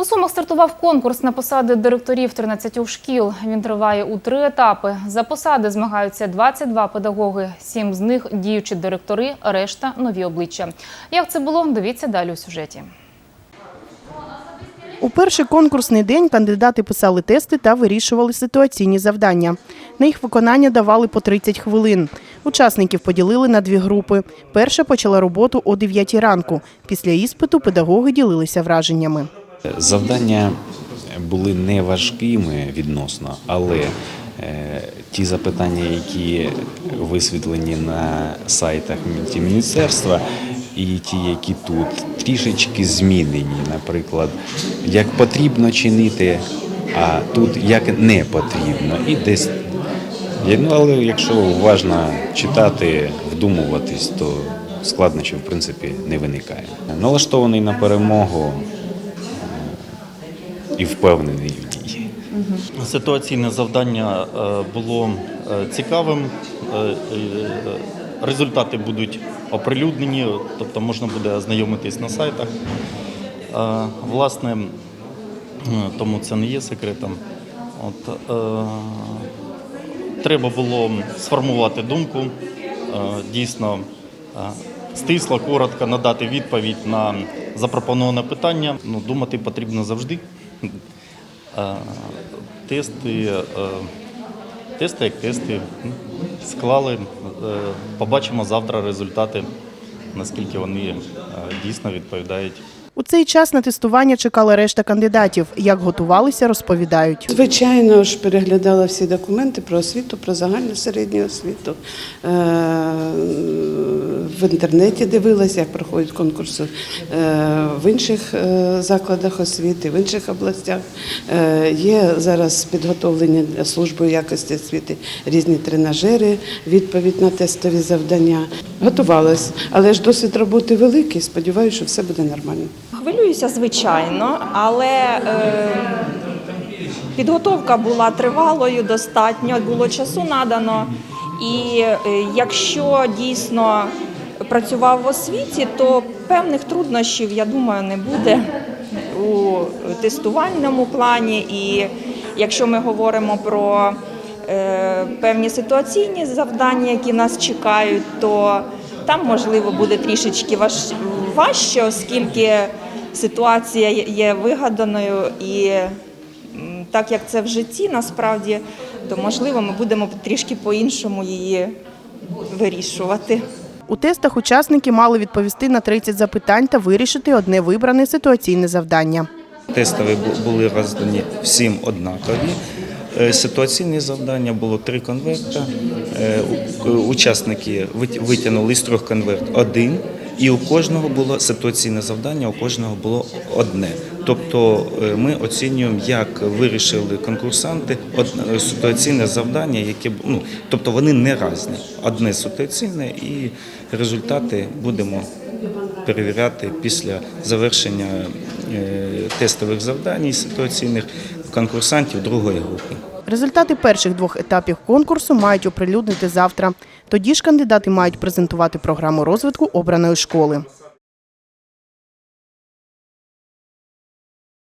У Сумах стартував конкурс на посади директорів 13 шкіл. Він триває у три етапи. За посади змагаються 22 педагоги. Сім з них діючі директори, решта нові обличчя. Як це було, дивіться далі у сюжеті. У перший конкурсний день кандидати писали тести та вирішували ситуаційні завдання. На їх виконання давали по 30 хвилин. Учасників поділили на дві групи. Перша почала роботу о 9 ранку. Після іспиту педагоги ділилися враженнями. Завдання були не важкими відносно, але е, ті запитання, які висвітлені на сайтах міністерства, і ті, які тут, трішечки змінені. Наприклад, як потрібно чинити, а тут як не потрібно. І десь ну, але якщо уважно читати, вдумуватись, то складнощів в принципі не виникає. Налаштований на перемогу і впевнений в ній. Ситуаційне завдання е, було е, цікавим. Е, Результати будуть оприлюднені, тобто можна буде ознайомитись на сайтах. Власне, тому це не є секретом. От, треба було сформувати думку, дійсно стисло, коротко надати відповідь на запропоноване питання. Ну, думати потрібно завжди. Е, Тести, е, тести як тести, склали. Е, Побачимо завтра результати, наскільки вони дійсно відповідають У цей час на тестування чекала решта кандидатів. Як готувалися, розповідають. Звичайно ж, переглядала всі документи про освіту, про загальну середню освіту. В інтернеті дивилася, як проходять конкурси е, в інших е, закладах освіти, в інших областях. Е, Є зараз підготовлені служби якості освіти різні тренажери, відповідь на тестові завдання. Готувалась, але ж досвід роботи великий. Сподіваюся, що все буде нормально. Хвилююся, звичайно, але е, підготовка була тривалою, достатньо було часу надано. І якщо дійсно працював в освіті, то певних труднощів, я думаю, не буде у тестувальному плані. І якщо ми говоримо про е, певні ситуаційні завдання, які нас чекають, то там можливо буде трішечки важ- важче, оскільки ситуація є вигаданою і так як це в житті насправді, то можливо ми будемо трішки по-іншому її вирішувати. У тестах учасники мали відповісти на 30 запитань та вирішити одне вибране ситуаційне завдання. Тестові були роздані всім однакові. Е, Ситуаційні завдання було три конверта. Е, Учасники витягнули з трьох конверт один, і у кожного було ситуаційне завдання, у кожного було одне. Тобто е, ми оцінюємо, як вирішили конкурсанти е, ситуаційне завдання, яке ну, тобто вони не разні. Одне ситуаційне і результати будемо перевіряти після завершення е, тестових завдань ситуаційних конкурсантів другої групи. Результати перших двох етапів конкурсу мають оприлюднити завтра. Тоді ж кандидати мають презентувати програму розвитку обраної школи.